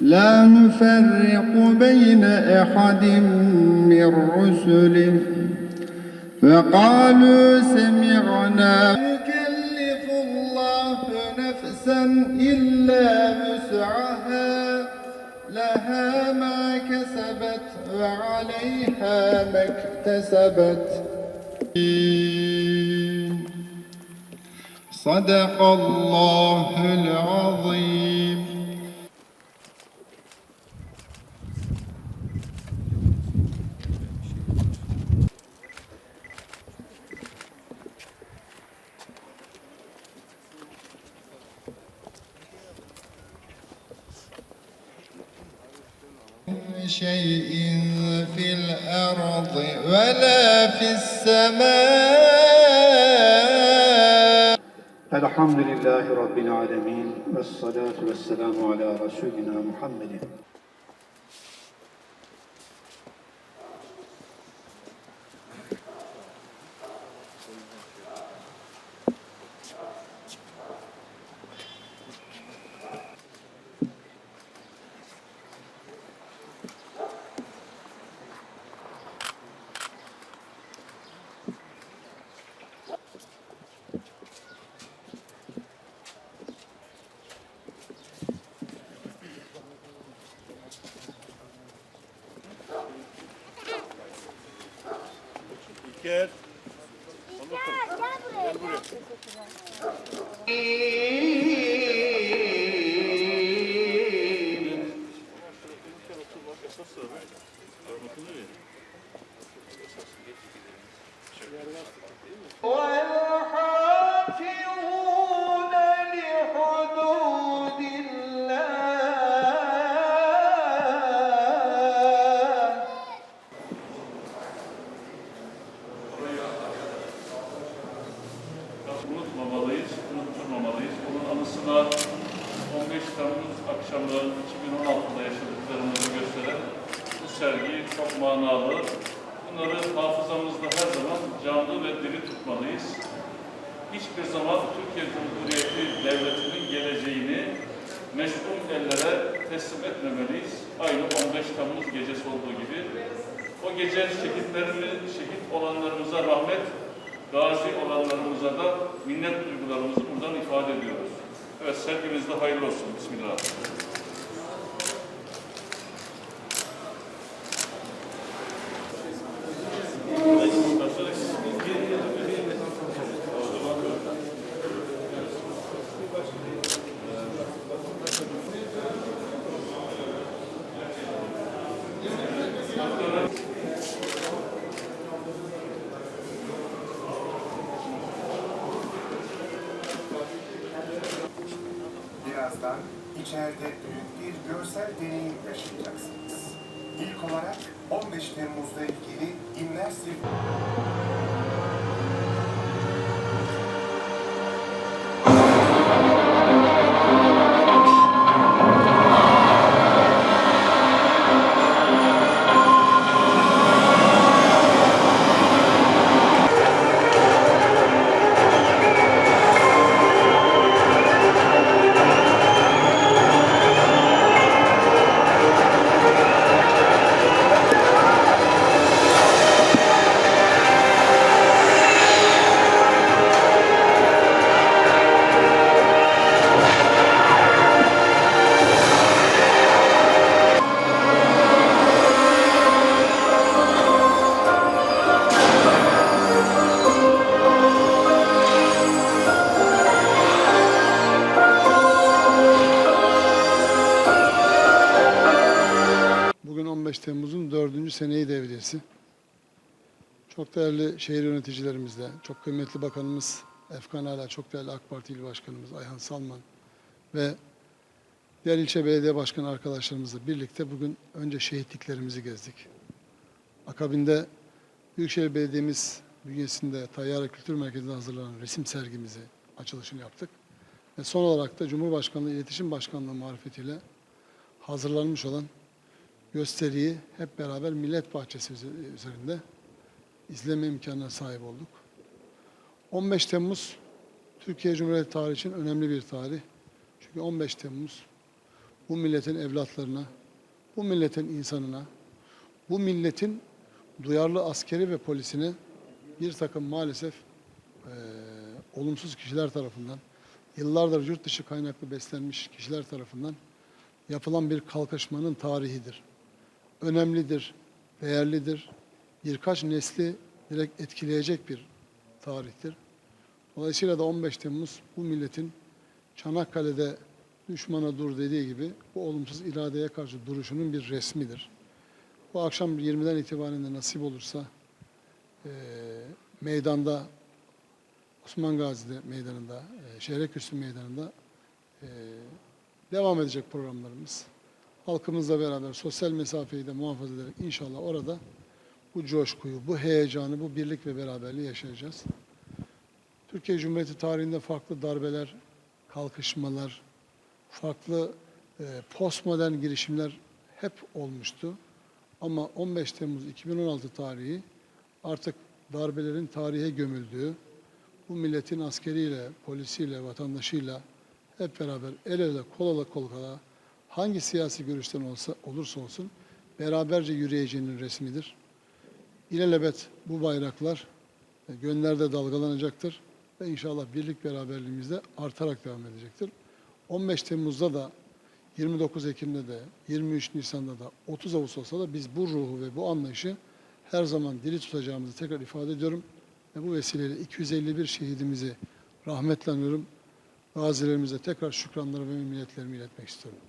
لا نفرق بين أحد من رسله فقالوا سمعنا يكلف الله نفسا إلا وسعها. لها ما كسبت وعليها ما اكتسبت. صدق الله العظيم. شيء في الأرض ولا في السماء الحمد لله رب العالمين والصلاة والسلام على رسولنا محمد Gel. والحافظون Akşamı 2016'da yaşadıklarımızı gösteren bu sergi çok manalı. Bunları hafızamızda her zaman canlı ve diri tutmalıyız. Hiçbir zaman Türkiye Cumhuriyeti Devleti'nin geleceğini meşgul ellere teslim etmemeliyiz. Aynı 15 Temmuz gecesi olduğu gibi. O gece şehitlerimiz, şehit olanlarımıza rahmet, gazi olanlarımıza da minnet duygularımızı buradan ifade ediyoruz. Evet, sergimizde hayırlı olsun. Bismillah. Birazdan içeride büyük bir görsel deneyim yaşayacaksınız. İlk olarak 15 Temmuz'da ilgili immersive 15 Temmuz'un dördüncü seneyi devriyesi. Çok değerli şehir yöneticilerimizle, çok kıymetli bakanımız Efkan Ala, çok değerli AK Parti İl Başkanımız Ayhan Salman ve diğer ilçe belediye başkanı arkadaşlarımızla birlikte bugün önce şehitliklerimizi gezdik. Akabinde Büyükşehir Belediye'miz bünyesinde Tayyare Kültür Merkezi'nde hazırlanan resim sergimizi açılışını yaptık. Ve son olarak da Cumhurbaşkanlığı İletişim Başkanlığı marifetiyle hazırlanmış olan gösteriyi hep beraber Millet Bahçesi üze- üzerinde izleme imkanına sahip olduk. 15 Temmuz Türkiye Cumhuriyeti tarihi için önemli bir tarih. Çünkü 15 Temmuz bu milletin evlatlarına, bu milletin insanına, bu milletin duyarlı askeri ve polisine bir takım maalesef eee, olumsuz kişiler tarafından, yıllardır yurt dışı kaynaklı beslenmiş kişiler tarafından yapılan bir kalkışmanın tarihidir. Önemlidir, değerlidir. Birkaç nesli direkt etkileyecek bir tarihtir. Dolayısıyla da 15 Temmuz bu milletin Çanakkale'de düşmana dur dediği gibi bu olumsuz iradeye karşı duruşunun bir resmidir. Bu akşam 20'den itibaren de nasip olursa eee, meydanda Osman Gazi'de meydanında, e, Şehreküstü meydanında e, devam edecek programlarımız. Halkımızla beraber sosyal mesafeyi de muhafaza ederek inşallah orada bu coşkuyu, bu heyecanı, bu birlik ve beraberliği yaşayacağız. Türkiye Cumhuriyeti tarihinde farklı darbeler, kalkışmalar, farklı e, postmodern girişimler hep olmuştu. Ama 15 Temmuz 2016 tarihi artık darbelerin tarihe gömüldüğü, bu milletin askeriyle, polisiyle, vatandaşıyla hep beraber el ele, kol ele, kol kola hangi siyasi görüşten olsa, olursa olsun beraberce yürüyeceğinin resmidir. İlelebet bu bayraklar e, gönlerde dalgalanacaktır ve inşallah birlik beraberliğimiz de artarak devam edecektir. 15 Temmuz'da da 29 Ekim'de de 23 Nisan'da da 30 Ağustos'ta da biz bu ruhu ve bu anlayışı her zaman diri tutacağımızı tekrar ifade ediyorum. Ve bu vesileyle 251 şehidimizi rahmetle anıyorum. Gazilerimize tekrar şükranları ve minnetlerimi iletmek istiyorum.